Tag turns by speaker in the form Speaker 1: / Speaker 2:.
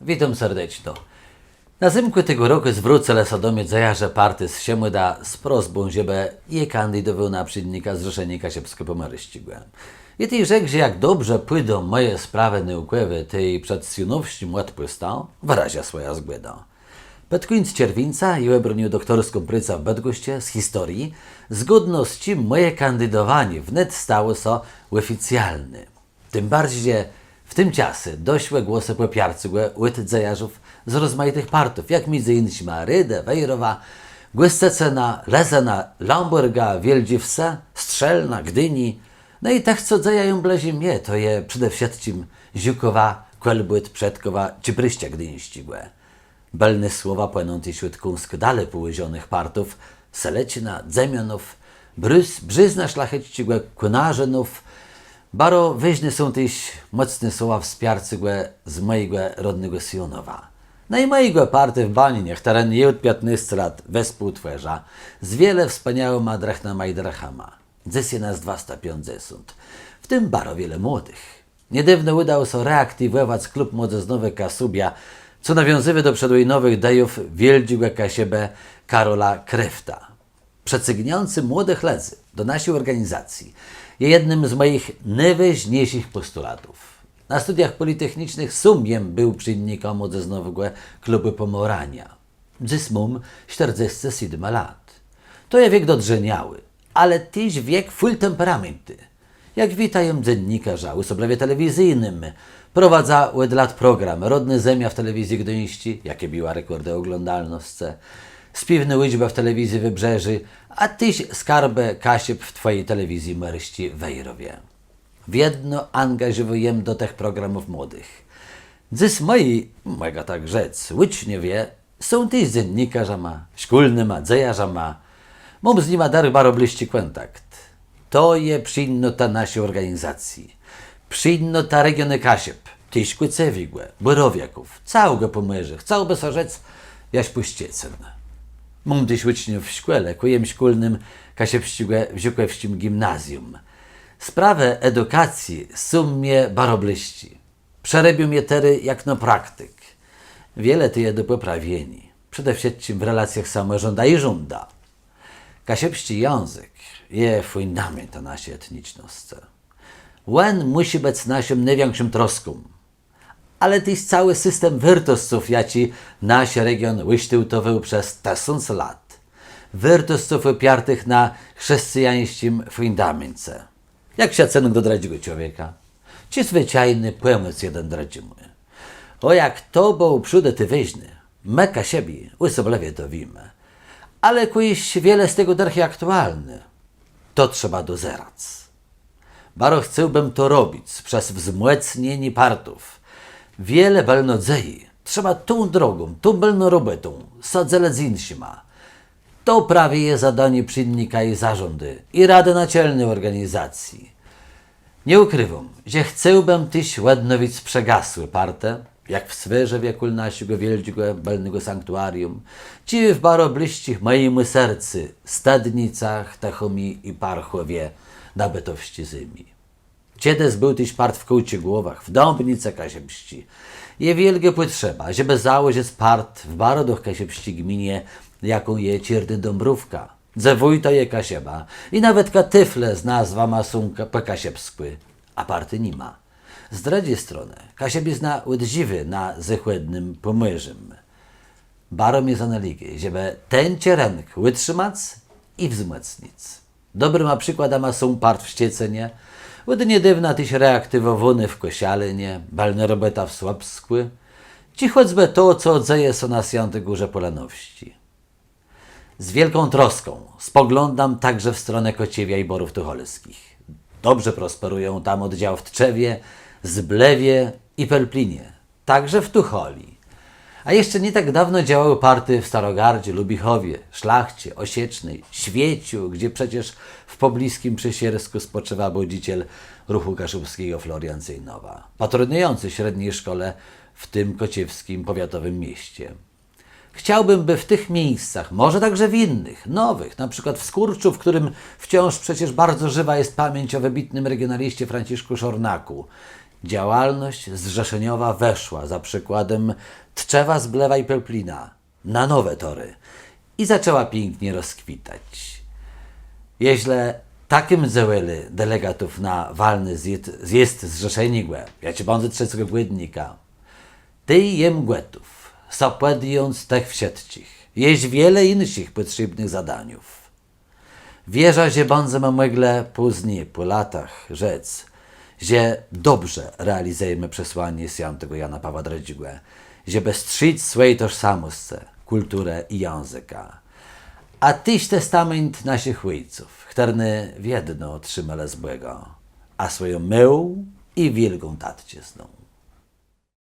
Speaker 1: Witam serdecznie. Na zimku tego roku zwrócę Sodomie zajarze party z Siemyda z prosbą, żeby je kandydował na przydnika Zrzeszenia Kasiepsko-Pomaryścigłe. I tej że jak dobrze pójdą moje sprawy naukowe, tej przed synowością odpustą, wyrazia swoja zgłeda. Pod koniec czerwca i obronił doktorską pracę w Bydgoszczy z historii, zgodno z czym moje kandydowanie wnet stało się oficjalne. Tym bardziej, że w tym czasie doszły głosy popiarcugłe od zajarzów z rozmaitych partów, jak między innymi Rydę, Wejrowa, Głyscecena, Lezena, Lamborga, Wieldziwsa, Strzelna, Gdyni. No i tak co zajają blazi mnie, to je przede wszystkim Ziukowa, Kolbłyt, Przedkowa czy Bryścia Gdyńścigłe. Belne słowa płynące wśród kąsk dalej połyzionych partów, Selecina, Dzemionów, Brys, Brzyzna szlachecigłe, Kunarzynów, Baro wyźne są też mocne słowa wsparcygłe z mojego rodnego Sionowa. No i mojego party w bani, niech teren je od 15 lat wespółtwerza, z wiele wspaniałych madrach na Majdrachama. Dzes je nas 250, w tym baro wiele młodych. Niedawno udało się reaktywować klub młodzeznowy Kasubia, co nawiązywa do przedwojnowych dejów wieldziłego siebie Karola Krefta. Przecygniący młodych lezy do naszej organizacji je jednym z moich najważniejszych postulatów. Na studiach politechnicznych sumiem był czynnikiem młodzieżowego klubu Pomorania. Dziś mam 47 lat. To jest wiek dodrzeniały, ale też wiek full temperamenty. Jak witają dziennikarza w osoblewie telewizyjnym, prowadza od lat program Rodny Zemia w telewizji Gdyńści, jakie biła rekordy oglądalności, Spiwny liczba w telewizji Wybrzeży, a tyś skarbę Kasiep w twojej telewizji Maryści Wejrowie. W jedno angażowujem do tych programów młodych. Dziś moi, mogę tak rzec, łycznie wie, są też dziennikarzama, szkolnyma, dzejarzama. Mam z nima dar bardzo bliski kontakt. To je przyjnota naszej organizacji. Przyjnota regiony Kasiep, tyś Kucewigłe, Borowiaków, całego Pomyrzych, całego Sorzec, jaś Puściecen. Mam uczniów w szkole, kujem szkolnym Kasiepścigłe w Ziukłewskim gimnazjum. Sprawę edukacji sumie barobliści. Przerebią je tery jak no praktyk. Wiele ty je do poprawieni. Przede wszystkim w relacjach samorząda i żąda. Kasiepści język je fundament naszej etniczności. Łen musi być naszym największym troską. Ale też cały system wirtosców, jaki nasz region wysztyłtował przez tysiąc lat. Wirtosców opartych na chrześcijańskim fundamencie. Jak szacunek do dradziego człowieka? Czy zwyczajny pomysł jeden dradzimy? O jak to był przód ty wyźny, meka siebie, usoblewie to wiemy. Ale kuiś wiele z tego darchy aktualne. To trzeba dozerać. Baro chciałbym to robić przez wzmocnienie partów. Wiele belnodzei trzeba tą drogą, tą belno robotą, sadzele z. To prawie jest zadanie czynnika i zarządy i Rady Naczelnej Organizacji. Nie ukrywam, że chciałbym tyś ładnowic przegasły parte, jak w sferze wieku naszego wielkiego belnego sanktuarium, czy w barobliścich mojemu sercy, stadnicach, Tachomi i Parchowie na Betowści Zymi. Kiedyś był tyś part w kołcie głowach, w dąbnice Kasiepści. Je wielkie potrzeba, żeby założyć part w barodach Kasiepści gminie, jaką je Cierdy Dąbrówka. Ze wójta je Kasieba i nawet katyfle z nazwa masunka po kasiepskły, a party nie ma. Z drugiej strony, Kasieb jest na oddziwy na zechłednym pomyrzym. Baro mnie zanaligi, żeby ten cierenk utrzymać i wzmocnić. Dobrym przykładem są part w Ściecenie, od niedawna tyś reaktywowany w Kosialinie, balne robota w Słabskły, ci choćby to, co odzeje so na Sjanty Górze Polanowści. Z wielką troską spoglądam także w stronę Kociewia i Borów Tucholskich. Dobrze prosperują tam oddział w Tczewie, Zblewie i Pelplinie, także w Tucholi. A jeszcze nie tak dawno działały party w Starogardzie, Lubichowie, Szlachcie, Osiecznej, Świeciu, gdzie przecież w pobliskim Przesiersku spoczywa budziciel ruchu kaszubskiego Florian Cyjnowa, patronujący średniej szkole w tym kociewskim powiatowym mieście. Chciałbym, by w tych miejscach, może także w innych, nowych, na przykład w Skurczu, w którym wciąż przecież bardzo żywa jest pamięć o wybitnym regionaliście Franciszku Szornaku, Działalność zrzeszeniowa weszła za przykładem Tczewa z Blewa i Pelplina na nowe tory i zaczęła pięknie rozkwitać. Jeśle takim zełeli delegatów na walny zjezd, zjezd zrzeszenigłe, ja ci będę trzeciego głednika, ty jem głetów, zapładując tych wsiedcich, jeść wiele innych potrzebnych zadaniów. Wierzę, że będziemy mogli później, po latach, rzec, że dobrze realizujemy przesłanie świętego Jana Pawła II, żeby strzec swojej tożsamości, kulturę i języka. A tyś testament naszych ojców, którny w jedno otrzymali złego, a swoją mył i wielką tatczyzną.